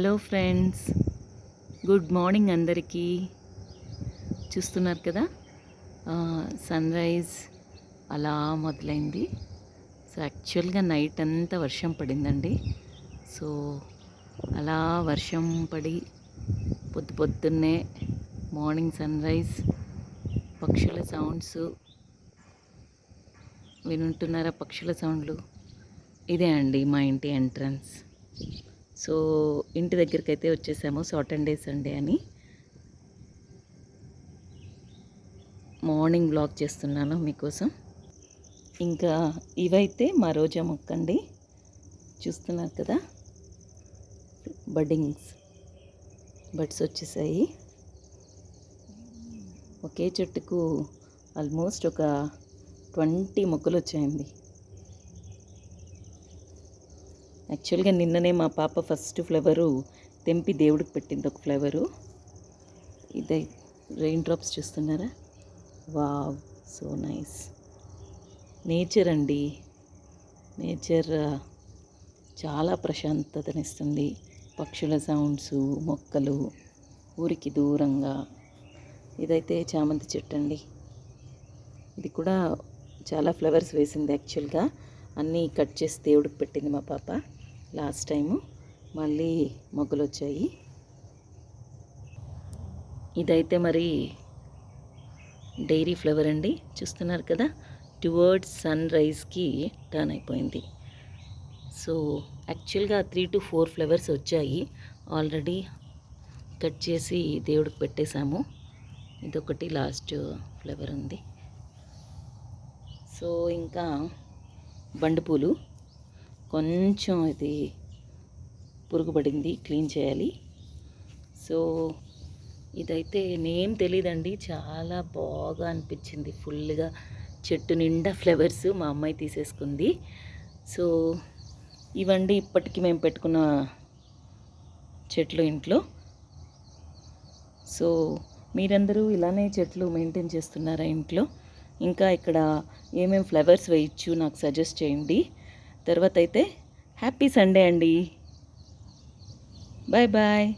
Hello friends good morning అందరికీ. చూస్తున్నారు కదా? సన్ రైజ్ అలా మొదలైంది. సో యాక్చువల్గా నైట్ అంతా వర్షం పడిందండి. సో అలా వర్షం పడి పొద్దు పొద్దున్నే మార్నింగ్ సన్ రైజ్ పక్షుల సౌండ్స్ వినుంటున్నారా పక్షుల సౌండ్లు ఇదే అండి మా ఇంటి ఎంట్రన్స్ సో ఇంటి దగ్గరికి అయితే వచ్చేసాము సాటర్డే సండే అని. మార్నింగ్ బ్లాగ్ చేస్తున్నాను మీకోసం. ఇంకా ఇవైతే మా రోజా మొక్క అండి. చూస్తున్నారు కదా? బడ్డింగ్స్. బడ్స్ వచ్చేసాయి. ఒకే చెట్టుకు ఆల్మోస్ట్ ఒక ట్వంటీ మొక్కలు వచ్చాయండి. యాక్చువల్గా నిన్ననే మా పాప ఫస్ట్ ఫ్లవరు తెంపి దేవుడికి పెట్టింది ఒక ఫ్లవరు. ఇదే రెయిన్ డ్రాప్స్ చూస్తున్నారా? Wow so nice. నేచర్ అండి. నేచర్ చాలా ప్రశాంతతనిస్తుంది పక్షుల సౌండ్స్ మొక్కలు ఊరికి దూరంగా. ఇదైతే చామంతి చెట్టు అండి. ఇది కూడా చాలా ఫ్లవర్స్ వేసింది యాక్చువల్గా. అన్నీ కట్ చేసి దేవుడికి పెట్టింది మా పాప లాస్ట్ టైము. మళ్ళీ మొగ్గలు వచ్చాయి ఇదైతే మరి డైరీ ఫ్లవర్ అండి. చూస్తున్నారు కదా టువర్డ్స్ సన్ రైజ్కి టర్న్ అయిపోయింది. సో యాక్చువల్గా త్రీ టు ఫోర్ ఫ్లవర్స్ వచ్చాయి. ఆల్రెడీ కట్ చేసి దేవుడికి పెట్టేశాము. ఇదొకటి లాస్ట్ ఫ్లవర్ ఉంది. సో ఇంకా బండిపూలు కొంచెం ఇది పురుగు పడింది క్లీన్ చేయాలి. సో ఇదైతే నేమ్ తెలియదండి చాలా బాగా అనిపించింది. ఫుల్గా చెట్టు నిండా ఫ్లవర్స్ మా అమ్మాయి తీసేసుకుంది. సో ఇవండి ఇప్పటికీ మేము పెట్టుకున్న చెట్లు ఇంట్లో. సో మీరందరూ ఇలానే చెట్లు మెయింటైన్ చేస్తున్నారా ఇంట్లో? ఇంకా ఇక్కడ ఏమేమి ఫ్లవర్స్ వేయచ్చు నాకు సజెస్ట్ చేయండి. తర్వాత అయితే హ్యాపీ సండే అండి. Bye bye.